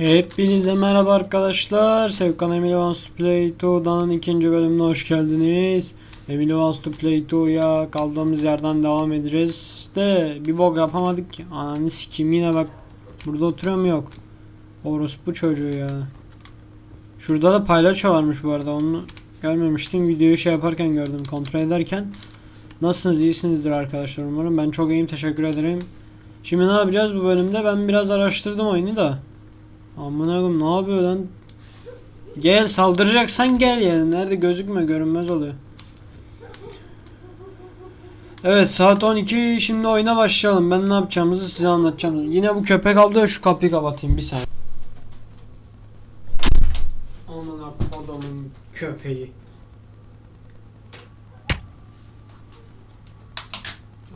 Hepinize merhaba arkadaşlar. Sevkan Emily Wants to Play 2'dan ikinci bölümüne hoş geldiniz. Emily Wants to Play 2'ya kaldığımız yerden devam edeceğiz. De bir bok yapamadık ki. Ananı sikeyim yine bak. Burada oturuyor mu yok. Orospu çocuğu ya. Şurada da paylaşo varmış bu arada onu görmemiştim. Videoyu şey yaparken gördüm kontrol ederken. Nasılsınız iyisinizdir arkadaşlar umarım. Ben çok iyiyim teşekkür ederim. Şimdi ne yapacağız bu bölümde? Ben biraz araştırdım oyunu da. Amına koyayım ne yapıyor lan? Gel saldıracaksan gel yani. Nerede gözükme görünmez oluyor. Evet saat 12 şimdi oyuna başlayalım. Ben ne yapacağımızı size anlatacağım. Yine bu köpek avlıyor şu kapıyı kapatayım bir saniye. Amına kodumun köpeği.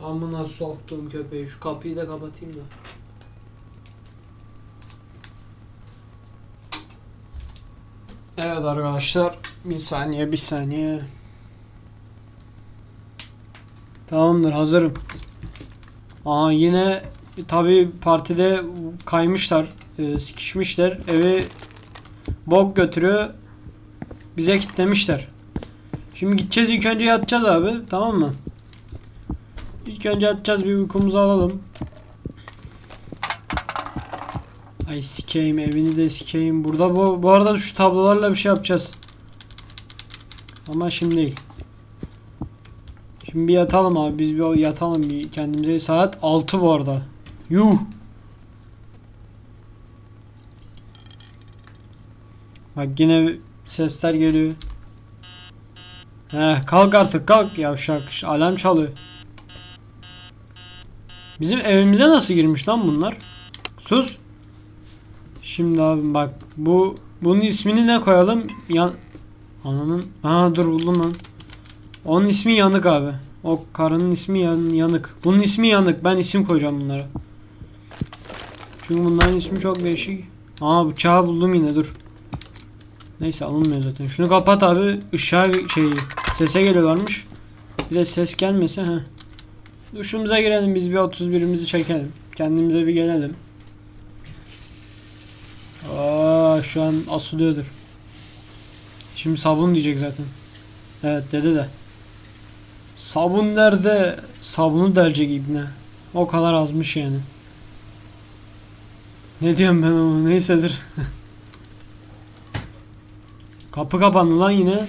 Amına soktum köpeği. Şu kapıyı da kapatayım da. Evet arkadaşlar bir saniye bir saniye. Tamamdır hazırım. Aa yine tabi partide kaymışlar, e, sikişmişler. Evi bok götürüyor. Bize kitlemişler. Şimdi gideceğiz ilk önce yatacağız abi tamam mı? İlk önce yatacağız bir uykumuzu alalım. Ay sikeyim evini de sikeyim. Burada bu, bu arada şu tablolarla bir şey yapacağız. Ama şimdi değil. Şimdi bir yatalım abi. Biz bir yatalım bir kendimize. Saat 6 bu arada. Yuh. Bak yine sesler geliyor. Heh, kalk artık kalk yavşak. Alarm çalıyor. Bizim evimize nasıl girmiş lan bunlar? Sus. Şimdi abi bak bu bunun ismini ne koyalım? Yan Ananın ha dur buldum lan. Onun ismi Yanık abi. O karının ismi yan, Yanık. Bunun ismi Yanık. Ben isim koyacağım bunlara. Çünkü bunların ismi çok değişik. Aa bıçağı buldum yine dur. Neyse alınmıyor zaten. Şunu kapat abi. Işığa şey sese geliyorlarmış. Bir de ses gelmese ha. Duşumuza girelim biz bir 31'imizi çekelim. Kendimize bir gelelim. Aa şu an asılıyordur. Şimdi sabun diyecek zaten. Evet dedi de. Sabun nerede? Sabunu delecek ibne. O kadar azmış yani. Ne diyorum ben ama neysedir. Kapı kapandı lan yine.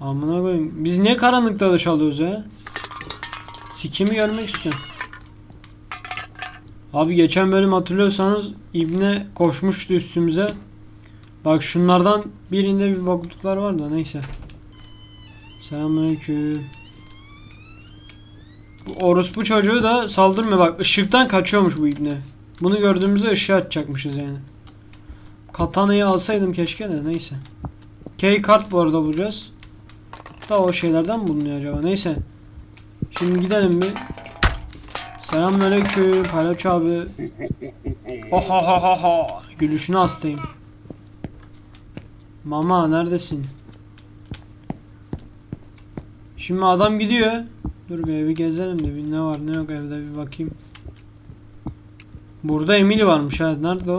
Amına koyayım. Biz niye karanlıkta da çalıyoruz ya? Sikimi görmek istiyorum. Abi geçen bölüm hatırlıyorsanız İbne koşmuştu üstümüze. Bak şunlardan birinde bir bokluklar var da neyse. Selamünaleyküm. Bu orospu çocuğu da saldırmıyor bak ışıktan kaçıyormuş bu İbne. Bunu gördüğümüzde ışığı açacakmışız yani. Katanayı alsaydım keşke de neyse. Key kart bu arada bulacağız. Da o şeylerden bulunuyor acaba neyse. Şimdi gidelim bir. Selamünaleyküm Palyaço abi. Ha ha ha ha ha. Gülüşüne hastayım. Mama neredesin? Şimdi adam gidiyor. Dur bir evi gezelim de bir ne var ne yok evde bir bakayım. Burada Emily varmış ha. Nerede o?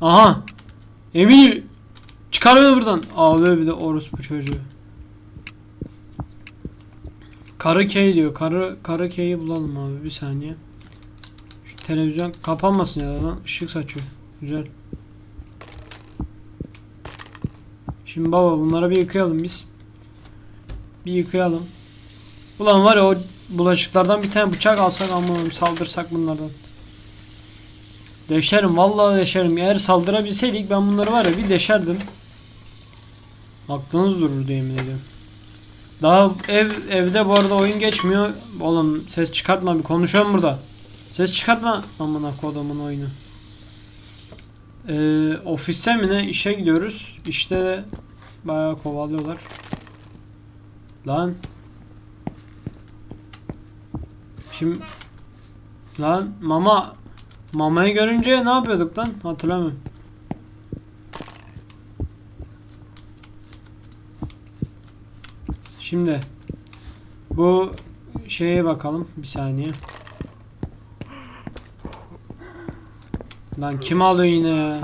Aha. Emily. Çıkar beni buradan. Ağlıyor bir de orospu çocuğu. Karı diyor. Karı karı bulalım abi bir saniye. Şu televizyon kapanmasın ya lan ışık saçıyor. Güzel. Şimdi baba bunları bir yıkayalım biz. Bir yıkayalım. Ulan var ya o bulaşıklardan bir tane bıçak alsak ama saldırsak bunlardan. Deşerim vallahi deşerim. Eğer saldırabilseydik ben bunları var ya bir deşerdim. Aklınız dururdu yemin ediyorum. Daha ev evde bu arada oyun geçmiyor. Oğlum ses çıkartma bir konuşuyorum burada. Ses çıkartma. Amına kodumun oyunu. Ee, ofiste mi ne işe gidiyoruz. İşte bayağı kovalıyorlar. Lan. Şimdi lan mama mamayı görünce ne yapıyorduk lan? Hatırlamıyorum. Şimdi bu şeye bakalım bir saniye. Lan kim alıyor yine?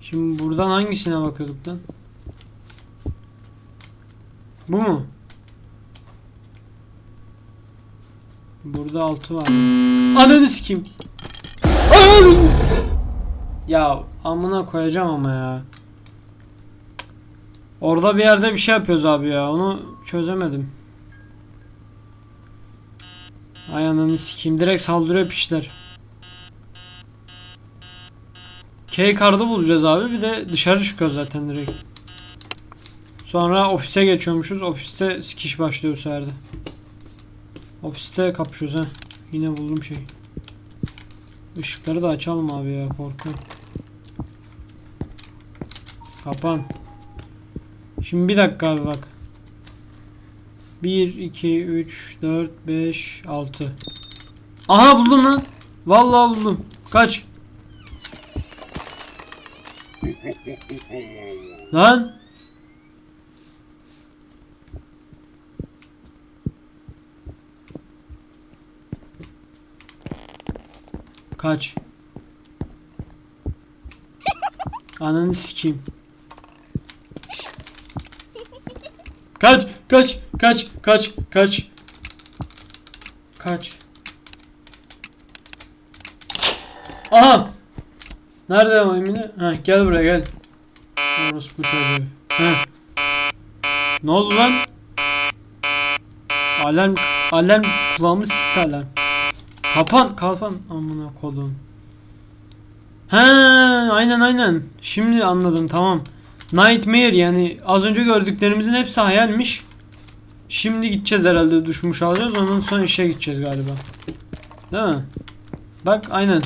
Şimdi buradan hangisine bakıyorduk lan? Bu mu? Burada altı var. Ananı sikeyim. Ananı- Ya amına koyacağım ama ya. Orada bir yerde bir şey yapıyoruz abi ya. Onu çözemedim. Ay ananı sikeyim. Direkt saldırıyor pişler. K kartı bulacağız abi. Bir de dışarı çıkıyoruz zaten direkt. Sonra ofise geçiyormuşuz. Ofiste sikiş başlıyor bu sefer. Ofiste kapışıyoruz ha. Yine buldum şey. Işıkları da açalım abi ya korkuyorum. Kapan. Şimdi bir dakika abi bak. 1, 2, 3, 4, 5, 6. Aha buldum lan. Vallahi buldum. Kaç. Lan. Kaç. Ananı sikeyim. Kaç, kaç, kaç, kaç, kaç. Kaç. Aha! Nerede o Emine? Ha gel buraya gel. Orospu çocuğu. Heh. Ne oldu lan? Alarm, alarm kulağımı sıktı alarm. Kapan, kapan. Amına kodum. He, aynen aynen. Şimdi anladım tamam. Nightmare yani az önce gördüklerimizin hepsi hayalmiş. Şimdi gideceğiz herhalde düşmüş alacağız. Ondan sonra işe gideceğiz galiba. Değil mi? Bak aynen.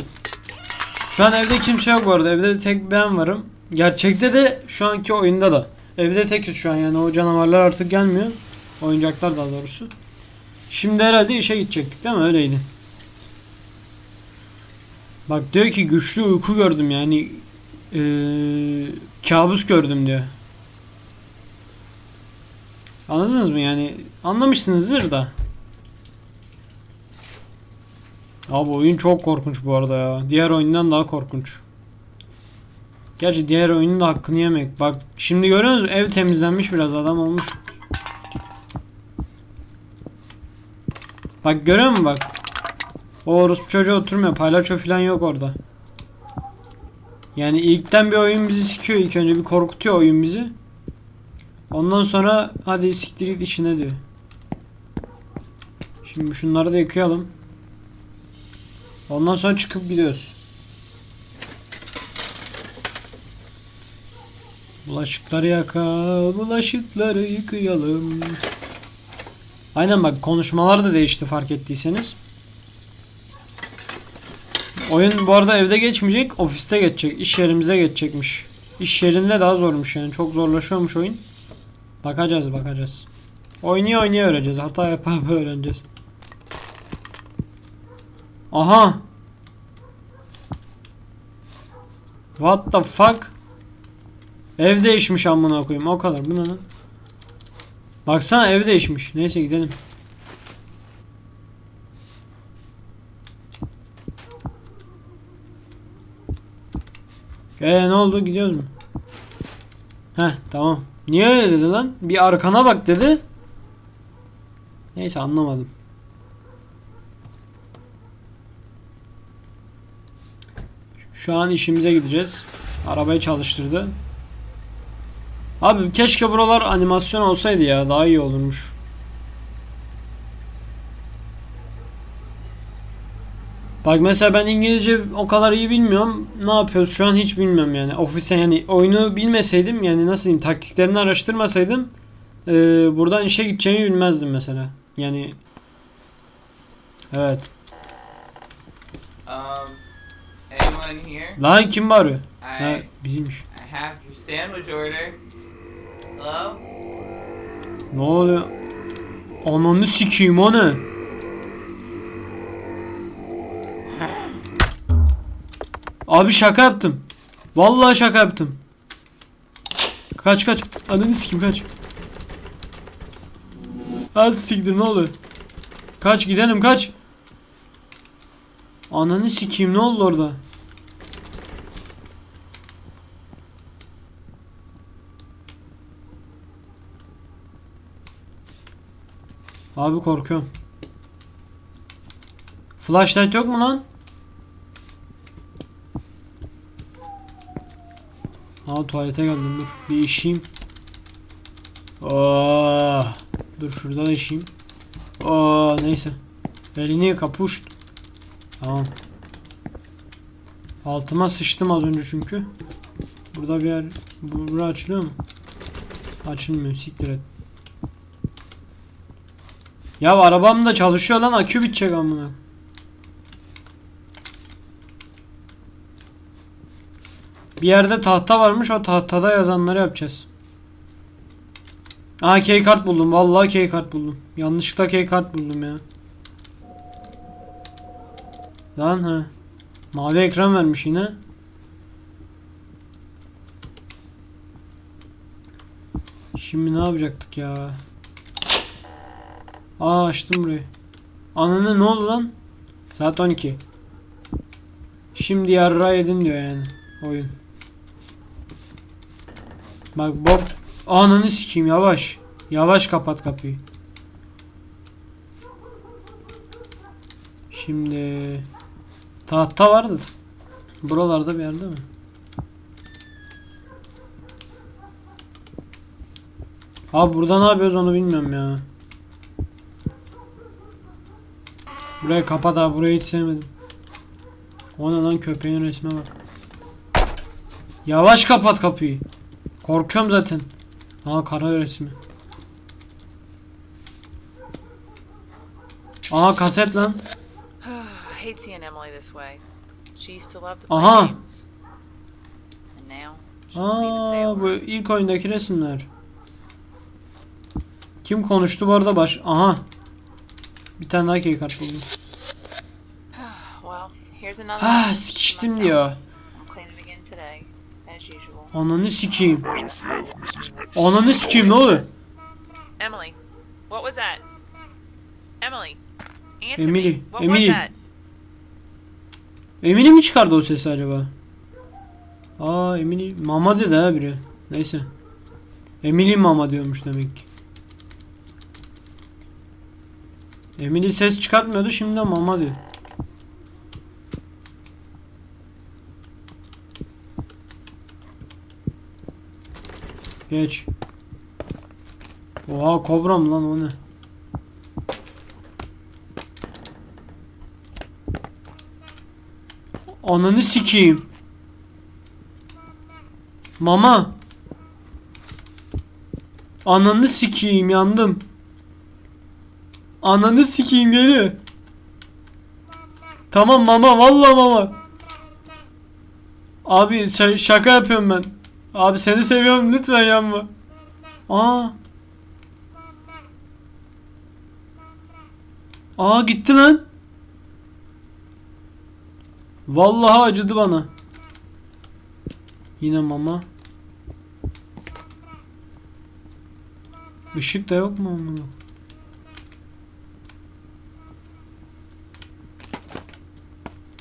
Şu an evde kimse yok bu arada. Evde tek ben varım. Gerçekte de şu anki oyunda da. Evde tekiz şu an yani o canavarlar artık gelmiyor. Oyuncaklar daha doğrusu. Şimdi herhalde işe gidecektik değil mi? Öyleydi. Bak diyor ki güçlü uyku gördüm yani eee, kabus gördüm diyor. Anladınız mı yani? Anlamışsınızdır da. Abi oyun çok korkunç bu arada ya. Diğer oyundan daha korkunç. Gerçi diğer oyunun da hakkını yemek. Bak şimdi görüyor musunuz? Ev temizlenmiş biraz adam olmuş. Bak görüyor musun bak? O orospu çocuğu oturmuyor. Paylaşo falan yok orada. Yani ilkten bir oyun bizi sikiyor. İlk önce bir korkutuyor oyun bizi. Ondan sonra hadi siktir git işine diyor. Şimdi şunları da yıkayalım. Ondan sonra çıkıp gidiyoruz. Bulaşıkları yaka, bulaşıkları yıkayalım. Aynen bak konuşmalar da değişti fark ettiyseniz. Oyun bu arada evde geçmeyecek, ofiste geçecek, iş yerimize geçecekmiş. İş yerinde daha zormuş yani, çok zorlaşıyormuş oyun. Bakacağız, bakacağız. Oynaya oynaya öğreneceğiz, hata yapa yapa öğreneceğiz. Aha. What the fuck? Ev değişmiş amına koyayım, o kadar. Bu ne lan? Baksana ev değişmiş. Neyse gidelim. Eee ne oldu gidiyoruz mu? Heh tamam. Niye öyle dedi lan? Bir arkana bak dedi. Neyse anlamadım. Şu an işimize gideceğiz. Arabayı çalıştırdı. Abi keşke buralar animasyon olsaydı ya daha iyi olurmuş. Bak mesela ben İngilizce o kadar iyi bilmiyorum. Ne yapıyoruz şu an hiç bilmiyorum yani. Ofise yani oyunu bilmeseydim yani nasıl diyeyim taktiklerini araştırmasaydım eee, buradan işe gideceğimi bilmezdim mesela. Yani evet. Um, anyone here? Lan kim bağırıyor? Ha I bizimmiş. I have your sandwich order. Hello? Ne oluyor? Ananı sikeyim o ne? Abi şaka yaptım. Vallahi şaka yaptım. Kaç kaç. Ananı sikeyim kaç. Az siktir ne oluyor? Kaç gidelim kaç. Ananı sikeyim ne oldu orada? Abi korkuyorum. Flashlight yok mu lan? Aa tuvalete geldim dur. Bir işeyim. Oh. Dur şurada da işeyim. Oo neyse. Elini kapuşt. Tamam. Altıma sıçtım az önce çünkü. Burada bir yer bu- bura açılıyor mu? Açılmıyor siktir et. Ya arabam da çalışıyor lan akü bitecek amına. Bir yerde tahta varmış o tahtada yazanları yapacağız. Aa kart buldum. Vallahi kart buldum. Yanlışlıkla kart buldum ya. Lan ha. Mavi ekran vermiş yine. Şimdi ne yapacaktık ya? Aa açtım burayı. Ananı ne oldu lan? Saat 12. Şimdi yarra yedin diyor yani oyun. Bak Bob ananı sikeyim yavaş. Yavaş kapat kapıyı. Şimdi tahta vardı. Buralarda bir yerde mi? Abi burada ne yapıyoruz onu bilmiyorum ya. Burayı kapat abi burayı hiç sevmedim. O lan köpeğin resme bak. Yavaş kapat kapıyı. Korkuyorum zaten. Aa kara resmi. Aa kaset lan. Aha. Aa bu ilk oyundaki resimler. Kim konuştu bu arada baş... Aha. Bir tane daha key kart buldum. Ah sikiştim diyor. Ananı sikeyim. Ananı sikeyim ne oluyor? Emily, what was that? Emily, answer Emily, me. What Emily. was that? Emily mi çıkardı o sesi acaba? Aa Emily mama dedi ha biri. Neyse. Emily mama diyormuş demek ki. Emily ses çıkartmıyordu şimdi de mama diyor. Geç. Oha kobra mı lan o ne? Ananı sikeyim. Mama. Ananı sikeyim yandım. Ananı sikeyim geliyor. Tamam mama valla mama. Abi şa- şaka yapıyorum ben. Abi seni seviyorum lütfen yanma. Aa. Aa gitti lan. Vallahi acıdı bana. Yine mama. Işık da yok mu amına?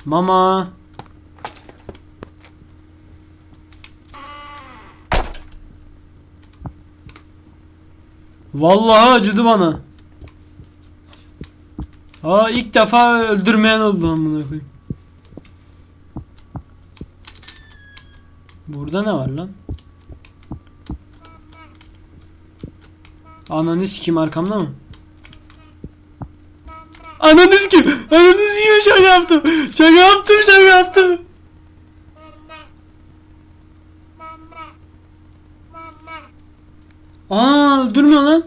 Mama. Vallahi acıdı bana. Aa ilk defa öldürmeyen oldu amına koyayım. Burada ne var lan? Ananı sikeyim arkamda mı? Ananı sikeyim! Ananı sikeyim şaka yaptım! Şaka yaptım şaka yaptım! Aa öldürmüyor lan!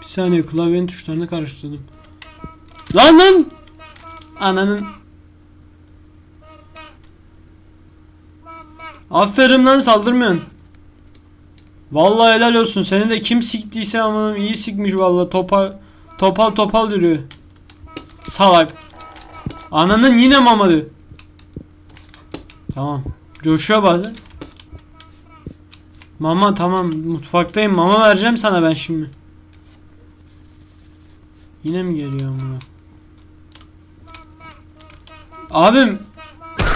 Bir saniye klavyenin tuşlarını karıştırdım. Lan lan! Ananın Aferin lan saldırmıyorsun. Vallahi helal olsun. Seni de kim siktiyse ama iyi sikmiş vallahi. Topal topal topal yürüyor. Salak. Ananın yine mamadı. Tamam. Coşuyor bazen. Mama tamam mutfaktayım. Mama vereceğim sana ben şimdi. Yine mi geliyor ama? Abim.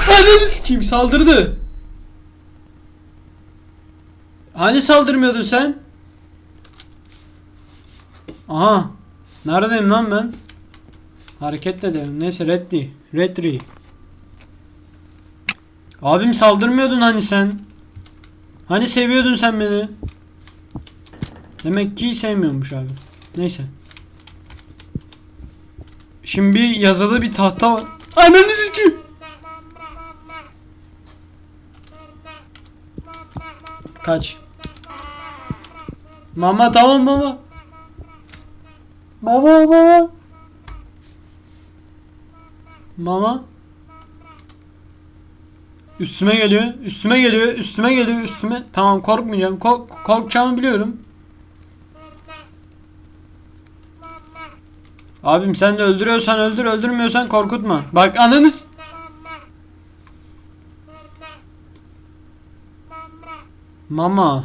Ananı sikeyim saldırdı. Hani saldırmıyordun sen? Aha. Neredeyim lan ben? Hareket edelim. Neyse reddi. Redri. Abim saldırmıyordun hani sen? Hani seviyordun sen beni? Demek ki sevmiyormuş abi. Neyse. Şimdi bir yazılı bir tahta var. Ananı sikeyim. Kaç. Mama tamam mama. Mama mama. Mama. Üstüme geliyor, üstüme geliyor, üstüme geliyor, üstüme. Tamam korkmayacağım. Kork korkacağımı biliyorum. Abim sen de öldürüyorsan öldür, öldürmüyorsan korkutma. Bak ananız. Mama.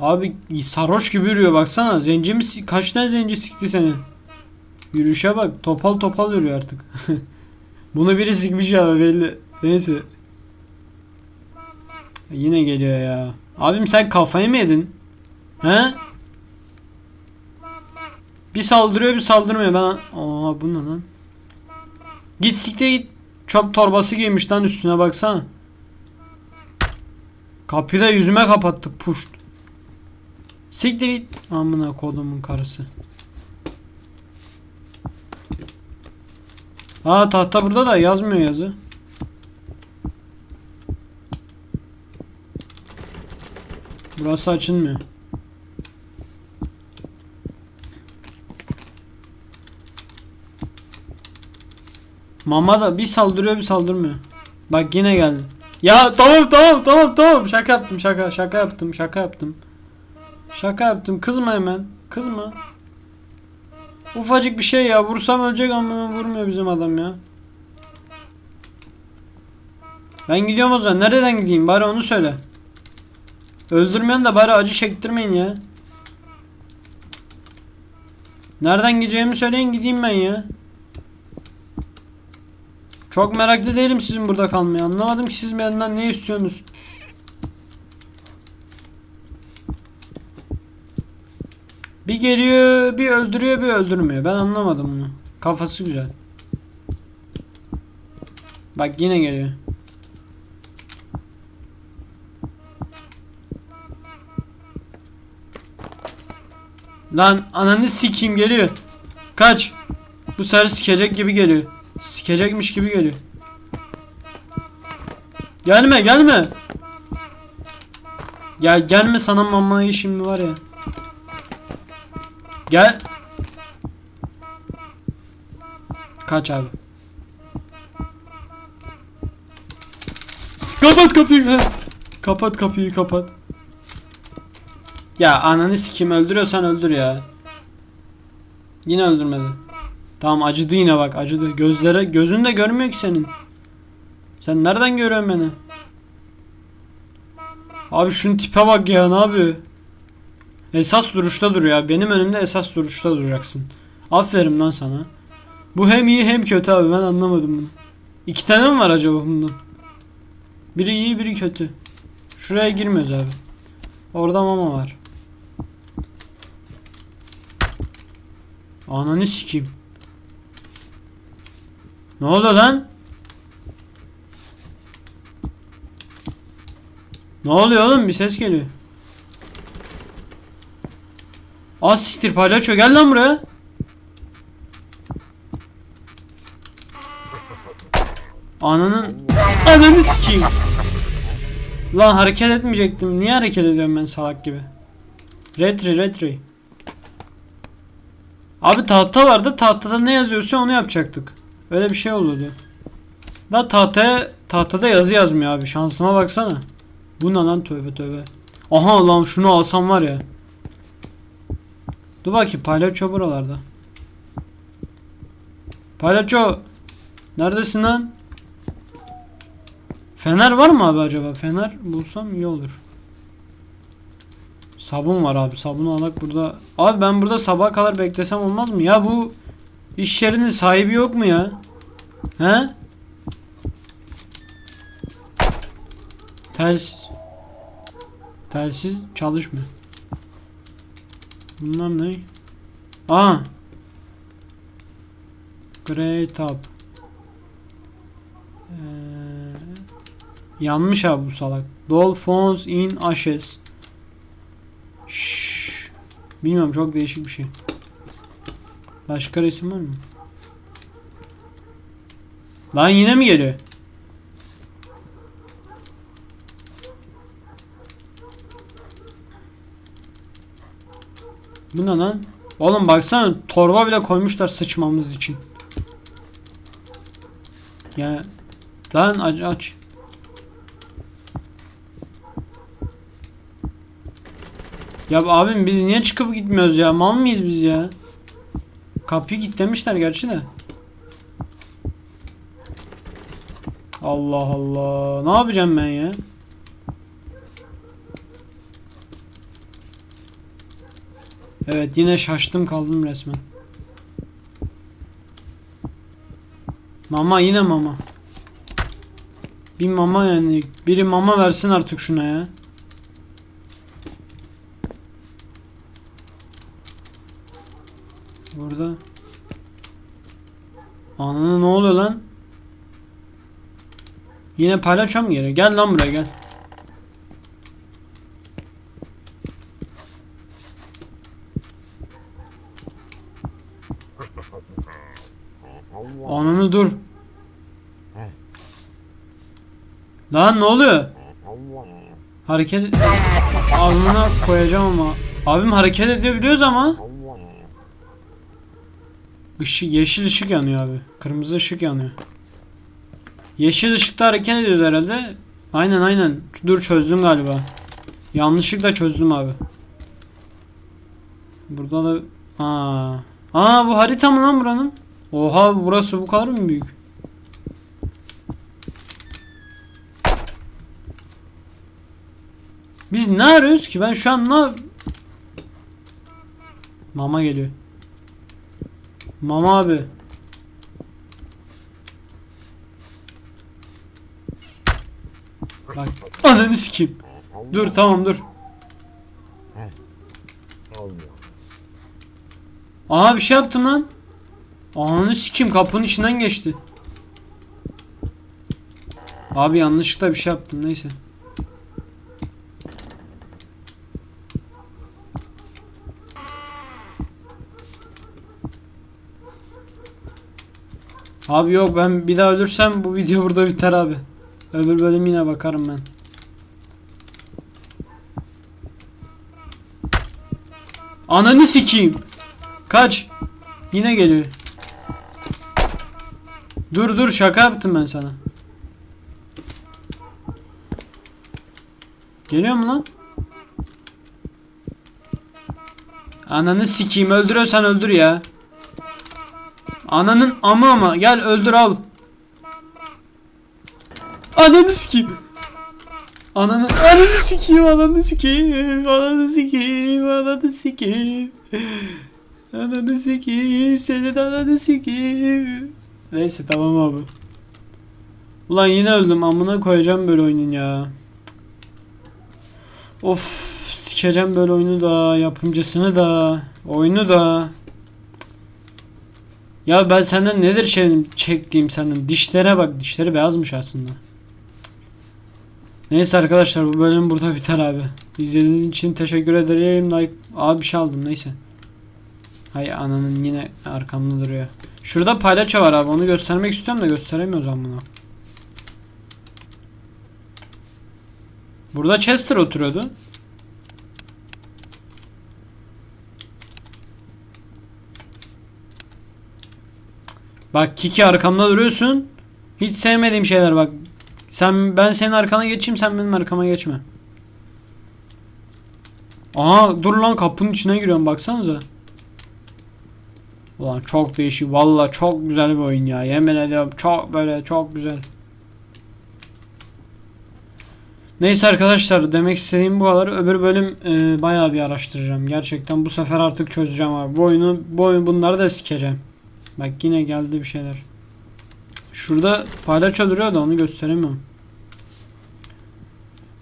Abi sarhoş gibi yürüyor baksana. Zenci mi? Kaç tane zenci sikti seni? Yürüyüşe bak. Topal topal yürüyor artık. Bunu biri sikmiş ya belli. Neyse. Yine geliyor ya. Abim sen kafayı mı yedin? He? Bir saldırıyor bir saldırmıyor. Ben Aa bu ne lan? Git siktir git. Çöp torbası giymiş lan üstüne baksana. Kapıyı da yüzüme kapattı puşt. Siktir git. Amına kodumun karısı. Aa tahta burada da yazmıyor yazı. Burası açılmıyor. Mama da bir saldırıyor bir saldırmıyor. Bak yine geldi. Ya tamam tamam tamam tamam şaka yaptım şaka şaka yaptım şaka yaptım. Şaka yaptım kızma hemen kızma. Ufacık bir şey ya vursam ölecek ama vurmuyor bizim adam ya. Ben gidiyorum o zaman nereden gideyim bari onu söyle. Öldürmeyen de bari acı çektirmeyin ya. Nereden gideceğimi söyleyin gideyim ben ya. Çok meraklı değilim sizin burada kalmaya. Anlamadım ki siz benden ne istiyorsunuz. Bir geliyor, bir öldürüyor, bir öldürmüyor. Ben anlamadım bunu. Kafası güzel. Bak yine geliyor. Lan ananı sikeyim geliyor. Kaç. Bu sefer sikecek gibi geliyor. Sikecekmiş gibi geliyor. Gelme gelme. Ya gelme sana mamayı şimdi var ya. Gel. Kaç abi. Kapat kapıyı. Kapat kapıyı kapat. Ya ananı sikim öldürüyorsan öldür ya. Yine öldürmedi. Tamam acıdı yine bak acıdı. Gözlere gözün de görmüyor ki senin. Sen nereden görüyorsun beni? Abi şunun tipe bak ya ne yapıyor? Esas duruşta dur ya. Benim önümde esas duruşta duracaksın. Aferin lan sana. Bu hem iyi hem kötü abi ben anlamadım bunu. İki tane mi var acaba bundan? Biri iyi biri kötü. Şuraya girmiyoruz abi. Orada mama var. Ananı sikeyim. Ne oldu lan? Ne oluyor oğlum? Bir ses geliyor. Az siktir palyaço gel lan buraya. Ananın ananı sikeyim. Lan hareket etmeyecektim. Niye hareket ediyorum ben salak gibi? Retri retri. Abi tahta vardı. Tahtada ne yazıyorsa onu yapacaktık. Öyle bir şey oldu. Da tahtaya tahtada yazı yazmıyor abi. Şansıma baksana. Bu ne lan tövbe tövbe. Aha lan şunu alsam var ya. Dur bakayım palyaço buralarda. Palyaço. Neredesin lan? Fener var mı abi acaba? Fener bulsam iyi olur. Sabun var abi. Sabunu alak burada. Abi ben burada sabaha kadar beklesem olmaz mı? Ya bu iş yerinin sahibi yok mu ya? He? Telsiz. Telsiz çalışmıyor. Bunlar ne? Aa. Great up. Ee, yanlış abi bu salak. Dolphins in ashes. Şşş. Bilmiyorum çok değişik bir şey. Başka resim var mı? Lan yine mi geliyor? Bu ne lan? Oğlum baksana torba bile koymuşlar sıçmamız için. Ya lan aç aç. Ya abim biz niye çıkıp gitmiyoruz ya? Mal mıyız biz ya? Kapıyı kilitlemişler gerçi de. Allah Allah. Ne yapacağım ben ya? Evet yine şaştım kaldım resmen. Mama yine mama. Bir mama yani. Biri mama versin artık şuna ya. Burada. Ananı ne oluyor lan? Yine palyaço mu geliyor? Gel lan buraya gel. Ananı dur. Lan ne oluyor? Hareket ağzına koyacağım ama. Abim hareket edebiliyoruz ama. Işık, yeşil ışık yanıyor abi. Kırmızı ışık yanıyor. Yeşil ışıkta hareket ediyoruz herhalde. Aynen aynen. Dur çözdüm galiba. Yanlışlıkla çözdüm abi. Burada da... Aa. Aa bu harita mı lan buranın? Oha burası bu kadar mı büyük? Biz ne arıyoruz ki? Ben şu an ne... Mama geliyor. Mama abi. Bak. Ananı sikeyim. Dur tamam dur. Aa bir şey yaptım lan. Ananı sikeyim kapının içinden geçti. Abi yanlışlıkla bir şey yaptım neyse. Abi yok ben bir daha ölürsem bu video burada biter abi. Öbür bölüm yine bakarım ben. Ananı sikeyim. Kaç. Yine geliyor. Dur dur şaka yaptım ben sana. Geliyor mu lan? Ananı sikeyim öldürüyorsan öldür ya. Ananın ama ama gel öldür al. Ananı sikeyim. Ananı ananı sikeyim ananı sikeyim ananı sikeyim ananı sikeyim. Ananı sikeyim senin ananı sikeyim. Neyse tamam abi. Ulan yine öldüm amına koyacağım böyle oyunun ya. Of sikeceğim böyle oyunu da yapımcısını da oyunu da. Ya ben senden nedir şey çektiğim senden dişlere bak dişleri beyazmış aslında. Neyse arkadaşlar bu bölüm burada biter abi. İzlediğiniz için teşekkür ederim. Like abi bir şey aldım neyse. Hay ananın yine arkamda duruyor. Şurada palyaço var abi onu göstermek istiyorum da gösteremiyoruz ama. Burada Chester oturuyordu. Bak Kiki arkamda duruyorsun. Hiç sevmediğim şeyler bak. Sen ben senin arkana geçeyim sen benim arkama geçme. Aa dur lan kapının içine giriyorum baksanıza. Ulan çok değişik. Valla çok güzel bir oyun ya. Yemin ediyorum çok böyle çok güzel. Neyse arkadaşlar demek istediğim bu kadar. Öbür bölüm e, bayağı bir araştıracağım. Gerçekten bu sefer artık çözeceğim abi. Bu oyunu, bu oyun bunları da sikeceğim. Bak yine geldi bir şeyler. Şurada palyaço duruyor da onu gösteremiyorum.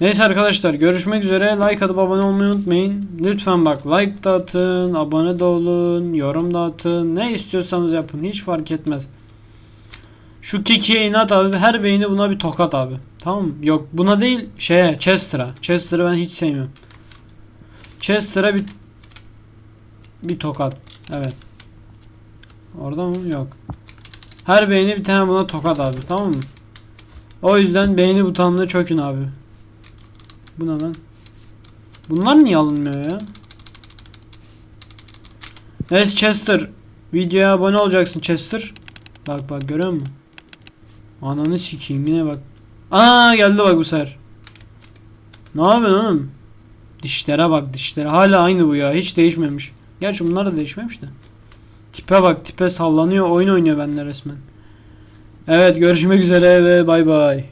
Neyse arkadaşlar görüşmek üzere. Like atıp abone olmayı unutmayın. Lütfen bak like da atın, abone de olun, yorum da atın. Ne istiyorsanız yapın. Hiç fark etmez. Şu Kiki'ye inat abi. Her beyni buna bir tokat abi. Tamam mı? Yok buna değil şeye Chester'a. Chester'ı ben hiç sevmiyorum. Chester'a bir bir tokat. Evet. Orada mı? Yok. Her beyni bir tane buna tokat abi. Tamam mı? O yüzden beğeni butonuna çökün abi. Bu ne lan? Bunlar niye alınmıyor ya? Neyse Chester. Videoya abone olacaksın Chester. Bak bak görüyor musun? Ananı sikeyim yine bak. Aa geldi bak bu sefer. Ne yapıyorsun oğlum? Dişlere bak dişlere. Hala aynı bu ya. Hiç değişmemiş. Gerçi bunlar da değişmemiş de. Tipe bak tipe sallanıyor. Oyun oynuyor bende resmen. Evet görüşmek üzere ve bay bay.